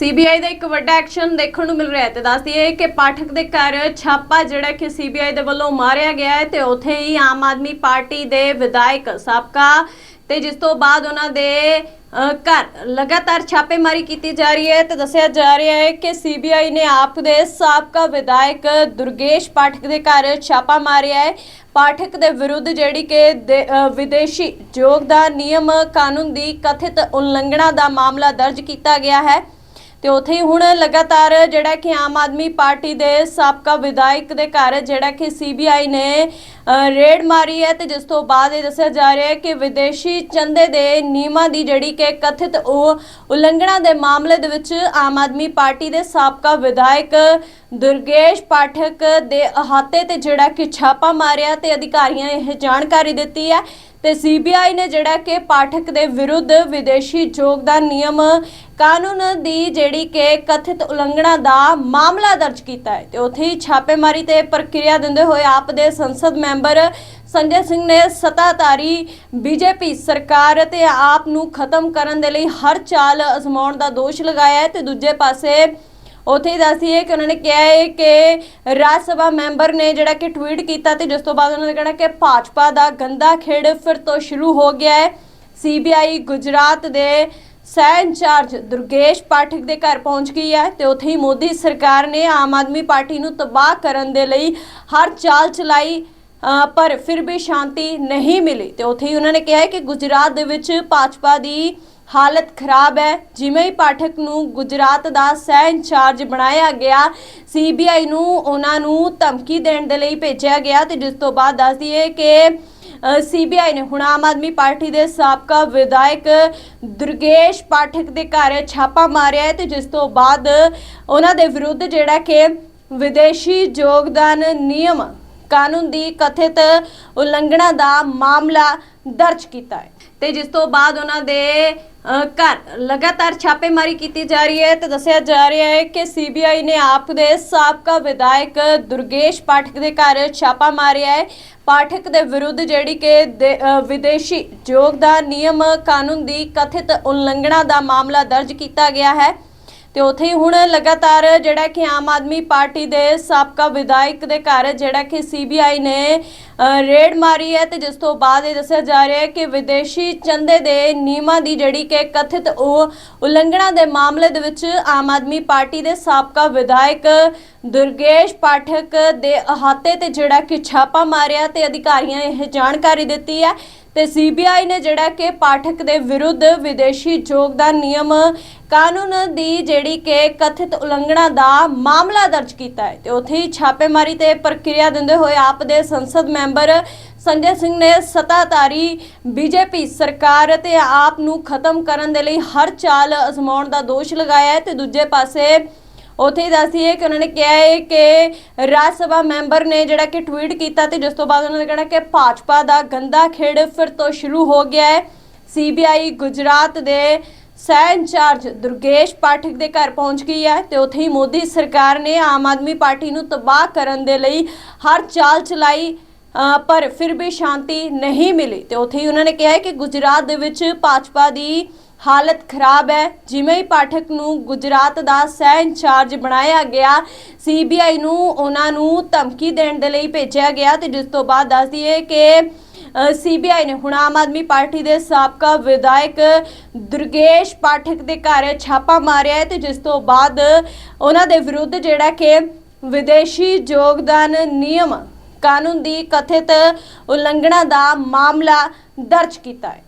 CBI ਦਾ ਇੱਕ ਵੱਡਾ action ਦੇਖਣ ਨੂੰ ਮਿਲ ਰਿਹਾ ਹੈ ਤੇ ਦੱਸ ਦਈਏ ਕਿ ਪਾਠਕ ਦੇ ਘਰ ਛਾਪਾ ਜਿਹੜਾ ਕਿ ਸੀਬੀਆਈ ਦੇ ਵੱਲੋਂ ਮਾਰਿਆ ਗਿਆ ਹੈ ਤੇ ਉੱਥੇ ਹੀ ਆਮ ਆਦਮੀ ਪਾਰਟੀ ਦੇ ਵਿਧਾਇਕ ਸਾਬਕਾ ਤੇ ਜਿਸ ਤੋਂ ਬਾਅਦ ਉਹਨਾਂ ਦੇ ਘਰ ਲਗਾਤਾਰ ਛਾਪੇਮਾਰੀ ਕੀਤੀ ਜਾ ਰਹੀ ਹੈ ਤੇ ਦੱਸਿਆ ਜਾ ਰਿਹਾ ਹੈ ਕਿ ਸੀਬੀਆਈ ਨੇ ਆਪ ਦੇ ਸਾਬਕਾ ਵਿਧਾਇਕ ਦੁਰਗੇਸ਼ ਪਾਠਕ ਦੇ ਘਰ ਛਾਪਾ ਮਾਰਿਆ ਹੈ। ਪਾਠਕ ਦੇ ਵਿਰੁੱਧ ਜਿਹੜੀ ਕਿ ਦੇ- ਅ, ਵਿਦੇਸ਼ੀ ਯੋਗਦਾਨ ਨਿਯਮ ਕਾਨੂੰਨ ਦੀ ਕਥਿਤ ਉਲੰਘਣਾ ਦਾ ਮਾਮਲਾ ਦਰਜ ਕੀਤਾ ਗਿਆ ਹੈ। ਤੇ ਉੱਥੇ ਹੀ ਹੁਣ ਲਗਾਤਾਰ ਜਿਹੜਾ ਕਿ ਆਮ ਆਦਮੀ ਪਾਰਟੀ ਦੇ ਸਾਬਕਾ ਵਿਧਾਇਕ ਦੇ ਘਰ ਜਿਹੜਾ ਕਿ ਸੀਬੀਆਈ ਨੇ ਰੇਡ ਮਾਰੀ ਹੈ ਤੇ ਜਿਸ ਤੋਂ ਬਾਅਦ ਇਹ ਦੱਸਿਆ ਜਾ ਰਿਹਾ ਹੈ ਕਿ ਵਿਦੇਸ਼ੀ ਚੰਦੇ ਦੇ ਨਿਯਮਾਂ ਦੀ ਜਿਹੜੀ ਕਿ ਕਥਿਤ ਉਹ ਉਲੰਘਣਾ ਦੇ ਮਾਮਲੇ ਦੇ ਵਿੱਚ ਆਮ ਆਦਮੀ ਪਾਰਟੀ ਦੇ ਸਾਬਕਾ ਵਿਧਾਇਕ ਦੁਰਗੇਸ਼ ਪਾਠਕ ਦੇ ਅਹਾਤੇ ਤੇ ਜਿਹੜਾ ਕਿ ਛਾਪਾ ਮਾਰਿਆ ਤੇ ਅਧਿਕਾਰੀਆਂ ਨੇ ਇਹ ਜਾਣਕਾਰੀ ਦਿੱਤੀ ਹੈ ਤੇ ਸੀਬੀਆਈ ਨੇ ਜਿਹੜਾ ਕਿ ਪਾਠਕ ਦੇ ਵਿਰੁੱਧ ਵਿਦੇਸ਼ੀ ਯੋਗਦਾਨ ਨਿਯਮ ਕਾਨੂੰਨ ਦੀ ਜਿਹੜੀ ਕਿ ਕਥਿਤ ਉਲੰਘਣਾ ਦਾ ਮਾਮਲਾ ਦਰਜ ਕੀਤਾ ਹੈ ਤੇ ਉੱਥੇ ਹੀ ਛਾਪੇਮਾਰੀ ਤੇ ਪ੍ਰਕਿਰਿਆ ਦਿੰਦੇ ਹੋਏ ਆਪ ਦੇ ਸੰਸਦ ਮੈਂਬਰ ਸੰਜੇ ਸਿੰਘ ਨੇ ਸੱਤਾਧਾਰੀ ਬੀਜੇਪੀ ਸਰਕਾਰ ਤੇ ਆਪ ਨੂੰ ਖਤਮ ਕਰਨ ਦੇ ਲਈ ਹਰ ਚਾਲ ਅਜ਼ਮਾਉਣ ਦਾ ਦੋਸ਼ ਲਗਾਇਆ ਹੈ ਤੇ ਦੂਜੇ ਪਾਸੇ ਉੱਥੇ ਹੀ ਦੱਸਦੀ ਹੈ ਕਿ ਉਹਨਾਂ ਨੇ ਕਿਹਾ ਹੈ ਕਿ ਰਾਜ ਸਭਾ ਮੈਂਬਰ ਨੇ ਜਿਹੜਾ ਕਿ ਟਵੀਟ ਕੀਤਾ ਤੇ ਜਿਸ ਤੋਂ ਬਾਅਦ ਉਹਨਾਂ ਨੇ ਕਹਿਣਾ ਕਿ ਭਾਜਪਾ ਦਾ ਗੰਦਾ ਖੇਡ ਫਿਰ ਤੋਂ ਸ਼ੁਰੂ ਹੋ ਗਿਆ ਹੈ। ਸੀਬੀਆਈ ਗੁਜਰਾਤ ਦੇ ਸਹਿ ਇੰਚਾਰਜ ਦੁਰਗੇਸ਼ ਪਾਠਕ ਦੇ ਘਰ ਪਹੁੰਚ ਗਈ ਹੈ ਤੇ ਉੱਥੇ ਹੀ ਮੋਦੀ ਸਰਕਾਰ ਨੇ ਆਮ ਆਦਮੀ ਪਾਰਟੀ ਨੂੰ ਤਬਾਹ ਕਰਨ ਦੇ ਲਈ ਹਰ ਚਾਲ ਚਲਾਈ। ਪਰ ਫਿਰ ਵੀ ਸ਼ਾਂਤੀ ਨਹੀਂ ਮਿਲੀ ਤੇ ਉੱਥੇ ਹੀ ਉਹਨਾਂ ਨੇ ਕਿਹਾ ਕਿ ਗੁਜਰਾਤ ਦੇ ਵਿੱਚ ਭਾਜਪਾ ਦੀ ਹਾਲਤ ਖਰਾਬ ਹੈ। ਜਿਵੇਂ ਹੀ ਪਾਠਕ ਨੂੰ ਗੁਜਰਾਤ ਦਾ ਸਹਿ ਇੰਚਾਰਜ ਬਣਾਇਆ ਗਿਆ, ਸੀਬੀਆਈ ਨੂੰ ਉਹਨਾਂ ਨੂੰ ਧਮਕੀ ਦੇਣ ਦੇ ਲਈ ਭੇਜਿਆ ਗਿਆ ਤੇ ਜਿਸ ਤੋਂ ਬਾਅਦ ਦੱਸ ਦਈਏ ਕਿ ਸੀਬੀਆਈ ਨੇ ਹੁਣ ਆਮ ਆਦਮੀ ਪਾਰਟੀ ਦੇ ਸਾਬਕਾ ਵਿਧਾਇਕ ਦੁਰਗੇਸ਼ ਪਾਠਕ ਦੇ ਘਰ ਛਾਪਾ ਮਾਰਿਆ ਹੈ ਤੇ ਜਿਸ ਤੋਂ ਬਾਅਦ ਉਹਨਾਂ ਦੇ ਵਿਰੁੱਧ ਜਿਹੜਾ ਕਿ ਵਿਦੇਸ਼ੀ ਯੋਗਦਾਨ ਨਿਯਮ ਕਾਨੂੰਨ ਦੀ ਕਥਿਤ ਉਲੰਘਣਾ ਦਾ ਮਾਮਲਾ ਦਰਜ ਕੀਤਾ ਹੈ। ਤੇ ਜਿਸ ਤੋਂ ਬਾਅਦ ਉਹਨਾਂ ਦੇ ਘਰ ਲਗਾਤਾਰ ਛਾਪੇਮਾਰੀ ਕੀਤੀ ਜਾ ਰਹੀ ਹੈ ਤੇ ਦੱਸਿਆ ਜਾ ਰਿਹਾ ਹੈ ਕਿ ਸੀਬੀਆਈ ਨੇ ਆਪ ਦੇ ਸਾਬਕਾ ਵਿਧਾਇਕ ਦੁਰਗੇਸ਼ ਪਾਠਕ ਦੇ ਘਰ ਛਾਪਾ ਮਾਰਿਆ ਹੈ। ਪਾਠਕ ਦੇ ਵਿਰੁੱਧ ਜਿਹੜੀ ਕਿ ਦੇ- ਵਿਦੇਸ਼ੀ ਯੋਗਦਾਨ ਨਿਯਮ ਕਾਨੂੰਨ ਦੀ ਕਥਿਤ ਉਲੰਘਣਾ ਦਾ ਮਾਮਲਾ ਦਰਜ ਕੀਤਾ ਗਿਆ ਹੈ। ਤੇ ਉੱਥੇ ਹੀ ਹੁਣ ਲਗਾਤਾਰ ਜਿਹੜਾ ਕਿ ਆਮ ਆਦਮੀ ਪਾਰਟੀ ਦੇ ਸਾਬਕਾ ਵਿਧਾਇਕ ਦੇ ਘਰ ਜਿਹੜਾ ਕਿ ਸੀਬੀਆਈ ਨੇ ਰੇਡ ਮਾਰੀ ਹੈ ਤੇ ਜਿਸ ਤੋਂ ਬਾਅਦ ਇਹ ਦੱਸਿਆ ਜਾ ਰਿਹਾ ਹੈ ਕਿ ਵਿਦੇਸ਼ੀ ਚੰਦੇ ਦੇ ਨਿਯਮਾਂ ਦੀ ਜਿਹੜੀ ਕਿ ਕਥਿਤ ਉਹ ਉਲੰਘਣਾ ਦੇ ਮਾਮਲੇ ਦੇ ਵਿੱਚ ਆਮ ਆਦਮੀ ਪਾਰਟੀ ਦੇ ਸਾਬਕਾ ਵਿਧਾਇਕ ਦੁਰਗੇਸ਼ ਪਾਠਕ ਦੇ ਅਹਾਤੇ ਤੇ ਜਿਹੜਾ ਕਿ ਛਾਪਾ ਮਾਰਿਆ ਤੇ ਅਧਿਕਾਰੀਆਂ ਨੇ ਇਹ ਜਾਣਕਾਰੀ ਦਿੱਤੀ ਹੈ ਤੇ ਸੀਬੀਆਈ ਨੇ ਜਿਹੜਾ ਕਿ ਪਾਠਕ ਦੇ ਵਿਰੁੱਧ ਵਿਦੇਸ਼ੀ ਯੋਗਦਾਨ ਨਿਯਮ ਕਾਨੂੰਨ ਦੀ ਜਿਹੜੀ ਕਿ ਕਥਿਤ ਉਲੰਘਣਾ ਦਾ ਮਾਮਲਾ ਦਰਜ ਕੀਤਾ ਹੈ ਤੇ ਉੱਥੇ ਹੀ ਛਾਪੇਮਾਰੀ ਤੇ ਪ੍ਰਕਿਰਿਆ ਦਿੰਦੇ ਹੋਏ ਆਪ ਦੇ ਸੰਸਦ ਮੈਂਬਰ ਮੈਂਬਰ ਸੰਜੇ ਸਿੰਘ ਨੇ ਸੱਤਾਧਾਰੀ ਬੀਜੇਪੀ ਸਰਕਾਰ ਅਤੇ ਆਪ ਨੂੰ ਖਤਮ ਕਰਨ ਦੇ ਲਈ ਹਰ ਚਾਲ ਅਜ਼ਮਾਉਣ ਦਾ ਦੋਸ਼ ਲਗਾਇਆ ਹੈ ਤੇ ਦੂਜੇ ਪਾਸੇ ਉੱਥੇ ਹੀ ਦੱਸਦੀ ਹੈ ਕਿ ਉਹਨਾਂ ਨੇ ਕਿਹਾ ਹੈ ਕਿ ਰਾਜ ਸਭਾ ਮੈਂਬਰ ਨੇ ਜਿਹੜਾ ਕਿ ਟਵੀਟ ਕੀਤਾ ਤੇ ਜਿਸ ਤੋਂ ਬਾਅਦ ਉਹਨਾਂ ਨੇ ਕਹਿਣਾ ਕਿ ਭਾਜਪਾ ਦਾ ਗੰਦਾ ਖੇਡ ਫਿਰ ਤੋਂ ਸ਼ੁਰੂ ਹੋ ਗਿਆ ਹੈ। ਸੀਬੀਆਈ ਗੁਜਰਾਤ ਦੇ ਸਹਿ ਇੰਚਾਰਜ ਦੁਰਗੇਸ਼ ਪਾਠਕ ਦੇ ਘਰ ਪਹੁੰਚ ਗਈ ਹੈ ਤੇ ਉੱਥੇ ਹੀ ਮੋਦੀ ਸਰਕਾਰ ਨੇ ਆਮ ਆਦਮੀ ਪਾਰਟੀ ਨੂੰ ਤਬਾਹ ਕਰਨ ਦੇ ਲਈ ਹਰ ਚਾਲ ਚਲਾਈ ਪਰ ਫਿਰ ਵੀ ਸ਼ਾਂਤੀ ਨਹੀਂ ਮਿਲੀ ਤੇ ਉੱਥੇ ਹੀ ਉਹਨਾਂ ਨੇ ਕਿਹਾ ਹੈ ਕਿ ਗੁਜਰਾਤ ਦੇ ਵਿੱਚ ਭਾਜਪਾ ਦੀ ਹਾਲਤ ਖਰਾਬ ਹੈ। ਜਿਵੇਂ ਹੀ ਪਾਠਕ ਨੂੰ ਗੁਜਰਾਤ ਦਾ ਸਹਿ ਇੰਚਾਰਜ ਬਣਾਇਆ ਗਿਆ, ਸੀਬੀਆਈ ਨੂੰ ਉਹਨਾਂ ਨੂੰ ਧਮਕੀ ਦੇਣ ਦੇ ਲਈ ਭੇਜਿਆ ਗਿਆ ਤੇ ਜਿਸ ਤੋਂ ਬਾਅਦ ਦੱਸ ਦਈਏ ਕਿ ਸੀਬੀਆਈ ਨੇ ਹੁਣ ਆਮ ਆਦਮੀ ਪਾਰਟੀ ਦੇ ਸਾਬਕਾ ਵਿਧਾਇਕ ਦੁਰਗੇਸ਼ ਪਾਠਕ ਦੇ ਘਰ ਛਾਪਾ ਮਾਰਿਆ ਹੈ ਤੇ ਜਿਸ ਤੋਂ ਬਾਅਦ ਉਹਨਾਂ ਦੇ ਵਿਰੁੱਧ ਜਿਹੜਾ ਕਿ ਵਿਦੇਸ਼ੀ ਯੋਗਦਾਨ ਨਿਯਮ ਕਾਨੂੰਨ ਦੀ ਕਥਿਤ ਉਲੰਘਣਾ ਦਾ ਮਾਮਲਾ ਦਰਜ ਕੀਤਾ ਹੈ।